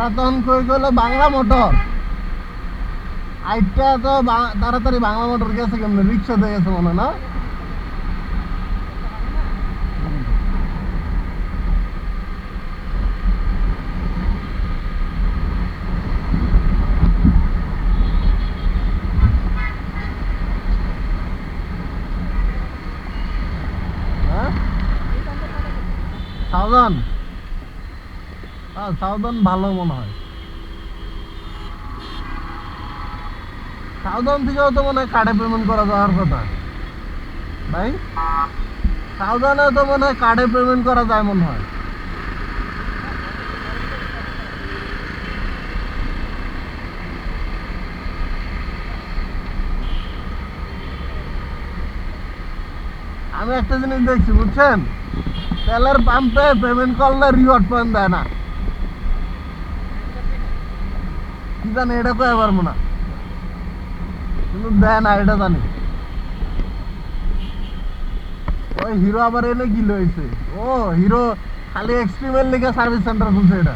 তখন কই গেলো বাংলা মোটর। আইটা তো তাড়াতাড়ি বাংলা মোটর গেছে কেমনে? রিক্সা দিয়ে গেছে মনে না? হ্যাঁ? সাউদান হ্যাঁ ভালো মনে হয়। থেকেও তো মনে হয় কার্ডে পেমেন্ট করা যাওয়ার কথা। ভাই তো মনে হয় কার্ডে পেমেন্ট করা যায় মনে হয়। আমি একটা জিনিস দেখছি, বুঝছেন? তেলের পাম্পে পেমেন্ট করলে রিওয়ার্ড পয়েন্ট দেয় না। কি জানি এটা কয়ে পারব না। কিন্তু দেয় না, এটা জানি। ওই হিরো আবার এনে কি লইছে ও, হিরো খালি এক্সট্রিমের লিগে সার্ভিস সেন্টার খুলছে এটা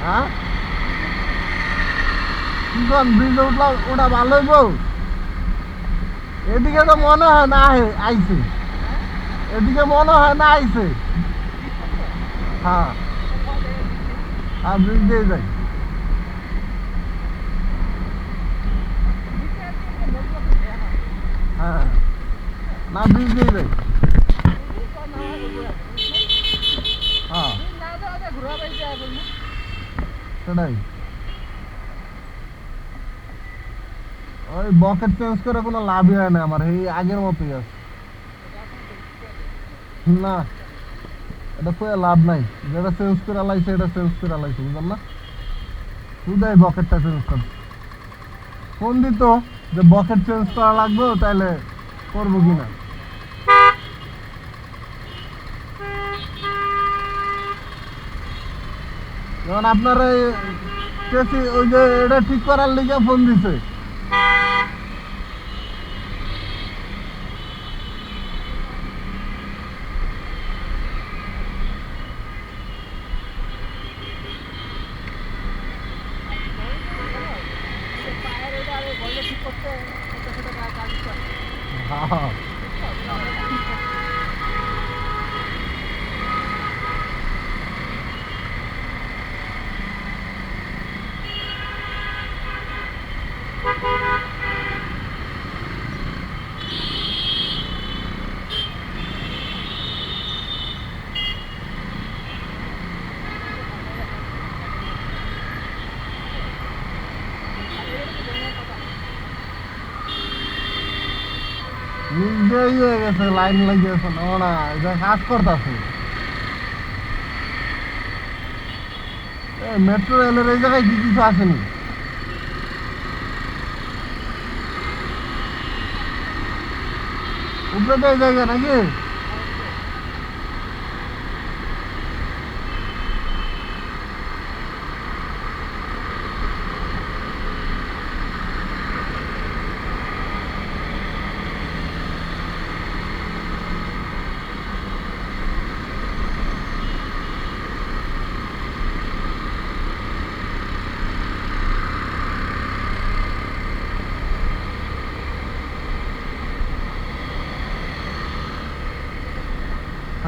হ্যাঁ কোন ব্রিজে উঠলাম ওটা ভালো হইব এদিকে তো মনে হয় না আইছে। এদিকে মনে হয় না আইছে। হ্যাঁ। হ্যাঁ ব্রিজ দিয়ে যাই হ্যাঁ। না, ব্রিজ দিয়ে যাই হ্যাঁ। সেটাই। ওই বকেট চেঞ্জ করে কোনো লাভই হয় না আমার, এই আগের মতোই আছে। না, এটা তো লাভ নাই। যেটা চেঞ্জ করে লাইছে, এটা চেঞ্জ করে লাইছে বুঝলেন না? শুধুই বকেটটা চেঞ্জ কর। ফোন দিত যে বকেট চেঞ্জ করা লাগবে তাহলে করব কিনা যেমন আপনার কেসি, ওই যে এটা ঠিক করার লিগে ফোন দিছে। মেট্রো রেলের এই জায়গায় কি কিছু আসেনি উপরে তো এই জায়গা নাকি?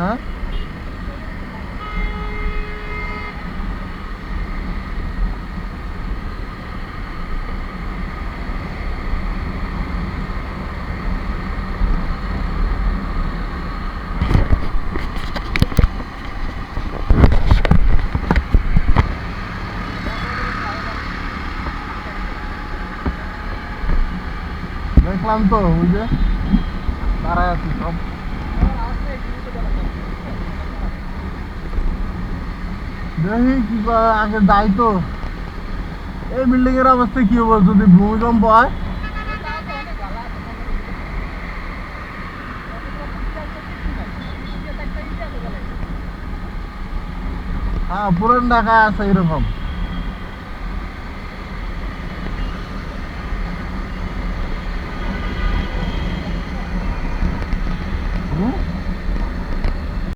হ্যাঁ দেখলাম তো ওই যে দাঁড়ায় আছি সব যাই তো। এই বিল্ডিং এর অবস্থা কি হবে যদি ভূমিকম্প হয়? হ্যাঁ পুরান ঢাকায় আছে এরকম।